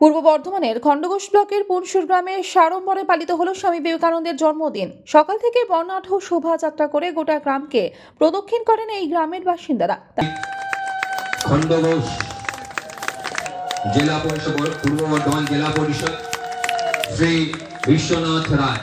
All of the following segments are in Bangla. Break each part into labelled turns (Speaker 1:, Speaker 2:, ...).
Speaker 1: পূর্ব বর্ধমানের খণ্ডঘোষ ব্লকের পুনসুর গ্রামে সাড়ম্বরে পালিত হল স্বামী বিবেকানন্দের জন্মদিন। সকাল থেকে বর্ণাঢ্য শোভাযাত্রা করে গোটা গ্রামকে প্রদক্ষিণ করেন এই গ্রামের বাসিন্দারা।
Speaker 2: জেলা পরিষদ, পূর্ব বর্ধমান জেলা পরিষদ, শ্রী বিশ্বনাথ রায়।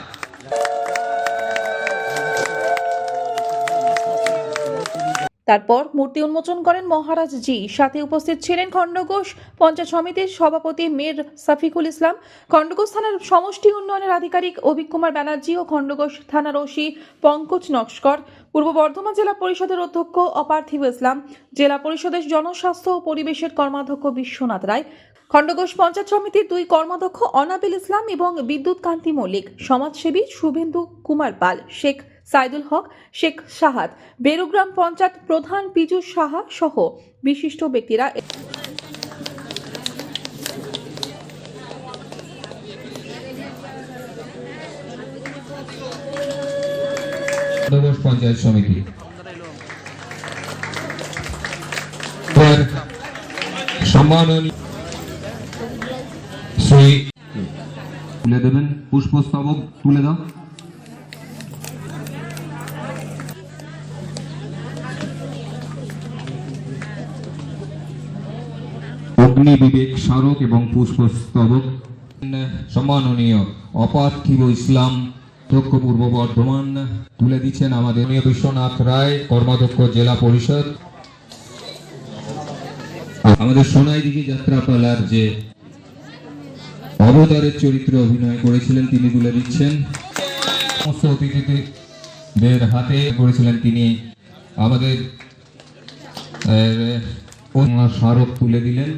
Speaker 1: তারপর মূর্তি উন্মোচন করেন মহারাজ জি সাথে উপস্থিত ছিলেন খণ্ডঘোষ, পঞ্চায়েত সমিতির সভাপতি মীর সাফিকুল ইসলাম, খণ্ডঘোষ থানার সমষ্টি উন্নয়নের আধিকারিক অভিক কুমার ব্যানার্জি ও খণ্ডঘোষ থানার ওসি পঙ্কজ নস্কর, পূর্ব বর্ধমান জেলা পরিষদের অধ্যক্ষ অপার্থিব ইসলাম, জেলা পরিষদের জনস্বাস্থ্য ও পরিবেশের কর্মাধ্যক্ষ বিশ্বনাথ রায়, খণ্ডঘোষ পঞ্চায়েত সমিতির দুই কর্মাধ্যক্ষ অনাবিল ইসলাম এবং বিদ্যুৎ কান্তি মল্লিক, সমাজসেবী শুভেন্দু কুমার পাল, শেখ সাইদুল হক শেখ সাহাদ বেরুগ্রাম পঞ্চায়েত প্রধান পীযুষ সাহা সহ বিশিষ্ট ব্যক্তিরা
Speaker 2: পঞ্চায়েত সমিতি। সম্মাননীয়
Speaker 3: তুলে দেবেন পুষ্পস্তবক তুলে দাও। অগ্নি বিবেক স্মারক এবং পুষ্পস্তবক
Speaker 2: সম্মাননীয় অপার্থিব ইসলাম দক্ষ পূর্ব বর্ধমান তুলে দিচ্ছেন আমাদের বিশ্বনাথ রায়, কর্মাধ্যক্ষ জেলা পরিষদ।
Speaker 3: আমাদের সোনাই দিঘি যাত্রাপালার যে অবতারের চরিত্রে অভিনয় করেছিলেন, তিনি তুলে দিচ্ছেন।
Speaker 2: সমস্ত অতিথিদের হাতে করেছিলেন তিনি আমাদের
Speaker 3: স্মারক তুলে দিলেন।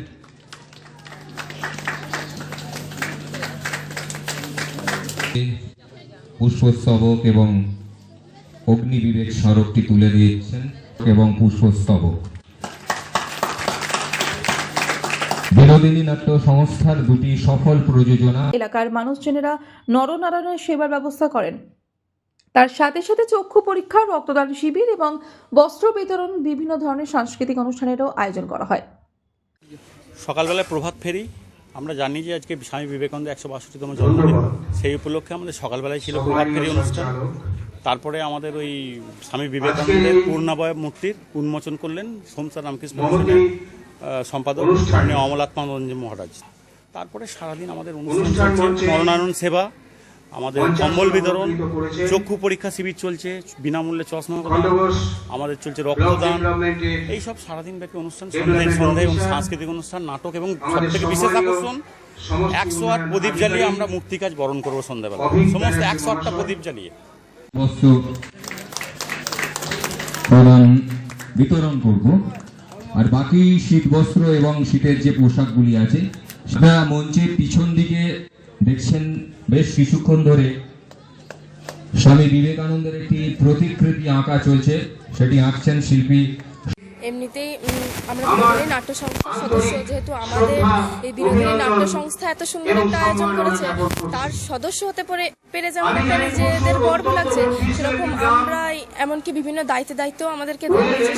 Speaker 3: পুষ্পস্তবক এবং অগ্নি বিবেক স্মারকটি তুলে দিয়েছেন এবং পুষ্পস্তবক। বিনোদিনী নাট্য সংস্থার দুটি সফল প্রযোজনা
Speaker 1: এলাকার মানুষজনেরা নরনারায়ণের সেবার ব্যবস্থা করেন। তার সাথে সাথে চক্ষু পরীক্ষা রক্তদান শিবির এবং বস্ত্র বিতরণ বিভিন্ন ধরনের সাংস্কৃতিক অনুষ্ঠানেরও আয়োজন করা হয়।
Speaker 4: সকালবেলায় প্রভাত ফেরি আমরা জানি যে আজকে স্বামী বিবেকানন্দ একশো বাষট্টিতম জন্মদিন। সেই উপলক্ষে আমাদের সকালবেলায় ছিল প্রভাতফেরি অনুষ্ঠান। তারপরে আমাদের ওই স্বামী বিবেকানন্দের পূর্ণাবয় মূর্তির উন্মোচন করলেন সোমসার রামকৃষ্ণ মিশনের সম্পাদক স্বামী অমলাত্মা রঞ্জন মহারাজ। তারপরে সারাদিন আমাদের অনুষ্ঠান চলছে। মরণায়ন সেবা আমাদের কম্বল বিতরণ চক্ষু পরীক্ষা শিবির চলছে বিনামূল্যে চশমা প্রদান আমাদের চলছে রক্তদান। এইসব সারাদিন ব্যাপী অনুষ্ঠান সন্ধ্যায় সন্ধ্যায় এবং সাংস্কৃতিক অনুষ্ঠান নাটক এবং সব থেকে বিশেষ আকর্ষণ একশো আট প্রদীপ জ্বালিয়ে আমরা মূর্তি কাজ বরণ করব সন্ধ্যাবেলা। সমস্ত একশো আটটা প্রদীপ জ্বালিয়ে।
Speaker 3: বিতরণ করব। আর বাকি শীত বস্ত্র এবং শীতের যে পোশাকগুলি আছে সেটা মঞ্চের পিছন দিকে দেখছেন বেশ কিছুক্ষণ ধরে স্বামী বিবেকানন্দের একটি প্রতিকৃতি আঁকা চলছে, সেটি আঁকছেন শিল্পী
Speaker 5: এমনিতেই আমরা বিনোদিনী নাট্য সংস্থার সদস্য, যেহেতু আমাদের এই বিনোদিনী নাট্য সংস্থা এত সুন্দর একটা আয়োজন করেছে, তার সদস্য হতে পেরে পেরে যেমন নিজেদের গর্ব লাগছে, সেরকম আমরা এমনকি বিভিন্ন দায়িত্ব দায়িত্ব আমাদেরকে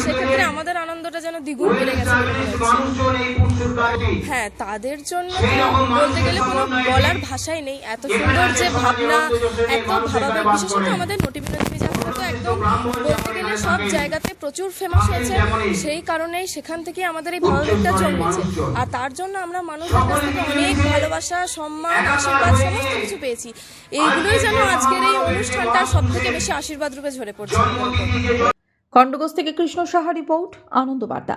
Speaker 5: সেক্ষেত্রে আমাদের আনন্দটা যেন দ্বিগুণ বেড়ে গেছে। হ্যাঁ তাদের জন্য বলতে গেলে কোনো বলার ভাষাই নেই। এত সুন্দর যে ভাবনা, এত ভাবাবেগ বিশেষত আমাদের নটি বিনোদিনী যাত্রা তো একদম বলতে গেলে সব জায়গাতে প্রচুর ফেমাস হয়েছে। সেই কারণে সেখান থেকে আমাদের এই ভাবাবেগটা জন্মেছে। আর তার জন্য আমরা মানুষের কাছ থেকে অনেক ভালোবাসা, সম্মান, আশীর্বাদ, সমস্ত কিছু পেয়েছি। এইগুলোই যেন আজকের এই অনুষ্ঠানটা সব থেকে বেশি আশীর্বাদ রূপে ঝরে পড়ছে।
Speaker 1: খণ্ডঘোষ থেকে কৃষ্ণ সাহা রিপোর্ট আনন্দ বার্তা